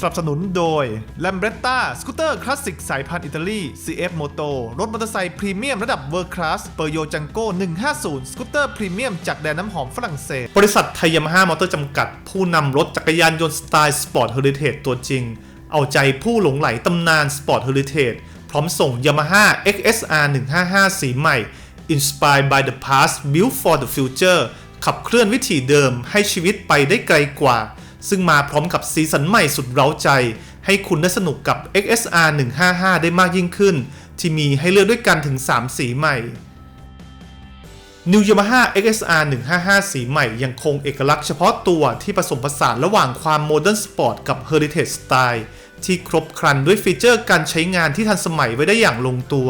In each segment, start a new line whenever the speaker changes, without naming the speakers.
สนับสนุนโดย l a m b r e t t a สกูตเตอร์คลาสสิกสายพันธุ์อิตาลี CF Moto รถมอเตอร์ไซค์พรีเมียมระดับเวอร์คลาสเปอร์โยจังโก้150 สกูตเตอร์พรีเมียมจากแดนน้ำหอมฝรั่งเศส
บริษัทไทยยามาฮ่ามอเตอร์จำกัด ผู้นำรถจักรยานยนต์สไตล์สปอร์ตเฮอริเทจตัวจริง เอาใจผู้หลงไหลตำนานสปอร์ตเฮอริเทจพร้อมส่ง Yamaha XSR 155 สีใหม่ Inspired by the past built for the future ขับเคลื่อนวิถีเดิมให้ชีวิตไปได้ไกลกว่า ซึ่งมาพร้อมกับสีสันใหม่สุดเร้าใจ ให้คุณได้สนุกกับ XSR 155 ได้มากยิ่งขึ้น ที่มีให้เลือกด้วยกันถึง 3 สีใหม่ New Yamaha XSR 155 สีใหม่ยังคงเอกลักษณ์เฉพาะตัวที่ผสมผสานระหว่างความโมเดิร์นสปอร์ตกับ Heritage Style ที่ครบครันด้วยฟีเจอร์การใช้งานที่ทันสมัยไว้ได้อย่างลงตัว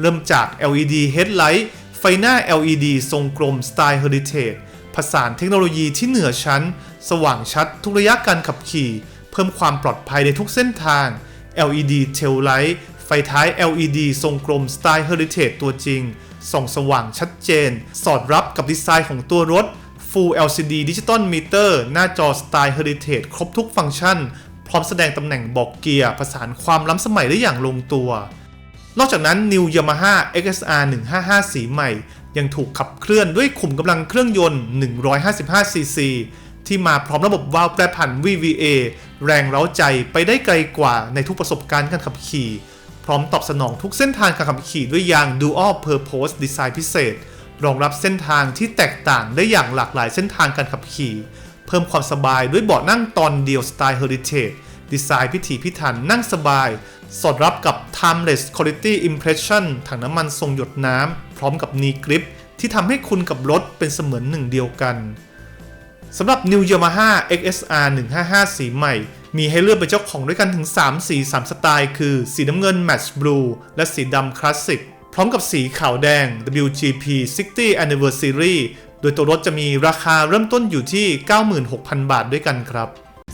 เริ่มจาก LED Headlight ไฟหน้า LED ทรงกลมสไตล์ Heritage ผสานเทคโนโลยีที่เหนือชั้น สว่างชัดทุกระยะการขับขี่ เพิ่มความปลอดภัยในทุกเส้นทาง LED Tail Light ไฟท้าย LED ทรงกลมสไตล์ Heritage ตัวจริง ส่องสว่างชัดเจน สอดรับกับดีไซน์ของตัวรถ Full LCD Digital Meter หน้าจอสไตล์ Heritage ครบทุกฟังก์ชัน พร้อมแสดงตำแหน่งบอกเกียร์ผสานความล้ำสมัยได้อย่างลงตัว นอกจากนั้น New Yamaha XSR 155 สีใหม่ ยังถูกขับเคลื่อนด้วยขุมกำลังเครื่องยนต์ 155cc ที่มาพร้อมระบบวาล์วแปรผัน VVA แรงเร้าใจไปได้ไกลกว่าในทุกประสบการณ์การขับขี่ พร้อมตอบสนองทุกเส้นทางการขับขี่ด้วยยาง Dual Purpose Design พิเศษ รองรับเส้นทางที่แตกต่างได้อย่างหลากหลายเส้นทางการขับขี่ เพิ่มความสบายด้วยเบาะนั่งตอนเดียวสไตล์ Heritage ดีไซน์พิถีพิถันนั่งสบาย สอดรับกับ Timeless Quality Impression ถังน้ำมันทรงหยดน้ำ พร้อมกับ knee grip ที่ทำให้คุณกับรถเป็นเสมือนหนึ่งเดียวกันสำหรับ New Yamaha XSR 155 สีใหม่ มีให้เลือกเป็นเจ้าของด้วยกันถึง 3 สี 3 สไตล์ คือ สีน้ำเงิน Match Blue และสีดำ Classic พร้อมกับสีขาวแดง WGP 60 Anniversary โดยตัวรถจะมีราคาเริ่มต้นอยู่ที่ 96,000 บาทด้วยกันครับ